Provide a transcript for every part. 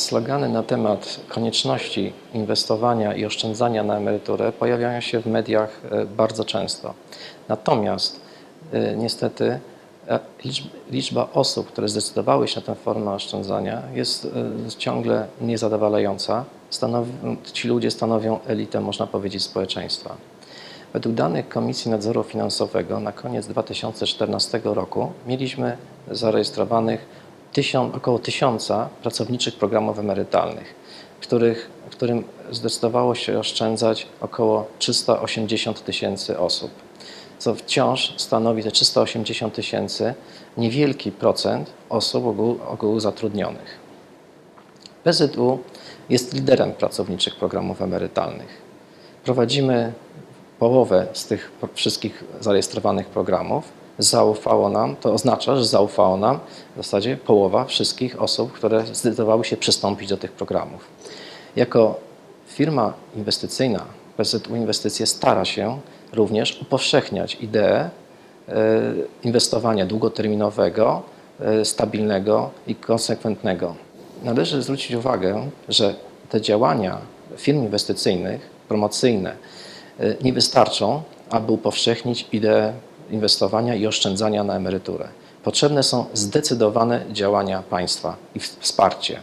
Slogany na temat konieczności inwestowania i oszczędzania na emeryturę pojawiają się w mediach e, bardzo często. Natomiast e, niestety e, liczb- liczba osób, które zdecydowały się na tę formę oszczędzania jest ciągle niezadowalająca. Ci ludzie stanowią elitę, można powiedzieć, społeczeństwa. Według danych Komisji Nadzoru Finansowego na koniec 2014 roku mieliśmy zarejestrowanych tysiąc, około tysiąca pracowniczych programów emerytalnych, których, którym zdecydowało się oszczędzać około 380 tysięcy osób, co wciąż stanowi te 380 tysięcy niewielki procent osób ogółu, ogółu zatrudnionych. PZU jest liderem pracowniczych programów emerytalnych. Prowadzimy połowę z tych wszystkich zarejestrowanych programów. Zaufało nam, to oznacza, że zaufało nam w zasadzie połowa wszystkich osób, które zdecydowały się przystąpić do tych programów. Jako firma inwestycyjna PZU Inwestycje stara się również upowszechniać ideę e, inwestowania długoterminowego, e, stabilnego i konsekwentnego. Należy zwrócić uwagę, że te działania firm inwestycyjnych, promocyjne, e, nie wystarczą, aby upowszechnić ideę inwestowania i oszczędzania na emeryturę. Potrzebne są zdecydowane działania państwa i wsparcie.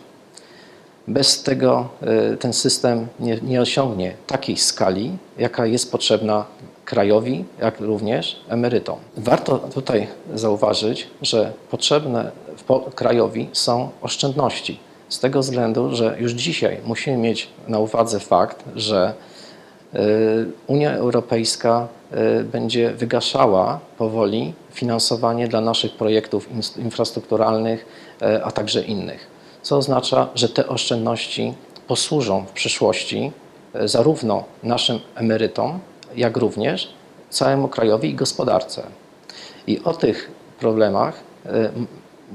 Bez tego y, ten system nie, nie osiągnie takiej skali, jaka jest potrzebna krajowi, jak również emerytom. Warto tutaj zauważyć, że potrzebne krajowi są oszczędności. Z tego względu, że już dzisiaj musimy mieć na uwadze fakt, że Unia Europejska y, będzie wygaszała powoli finansowanie dla naszych projektów infrastrukturalnych, y, a także innych. Co oznacza, że te oszczędności posłużą w przyszłości zarówno naszym emerytom, jak również całemu krajowi i gospodarce. I o tych problemach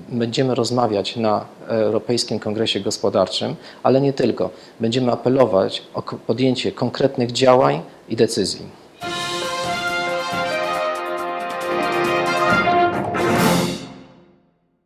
będziemy rozmawiać na Europejskim Kongresie Gospodarczym, ale nie tylko. Będziemy apelować o podjęcie konkretnych działań i decyzji.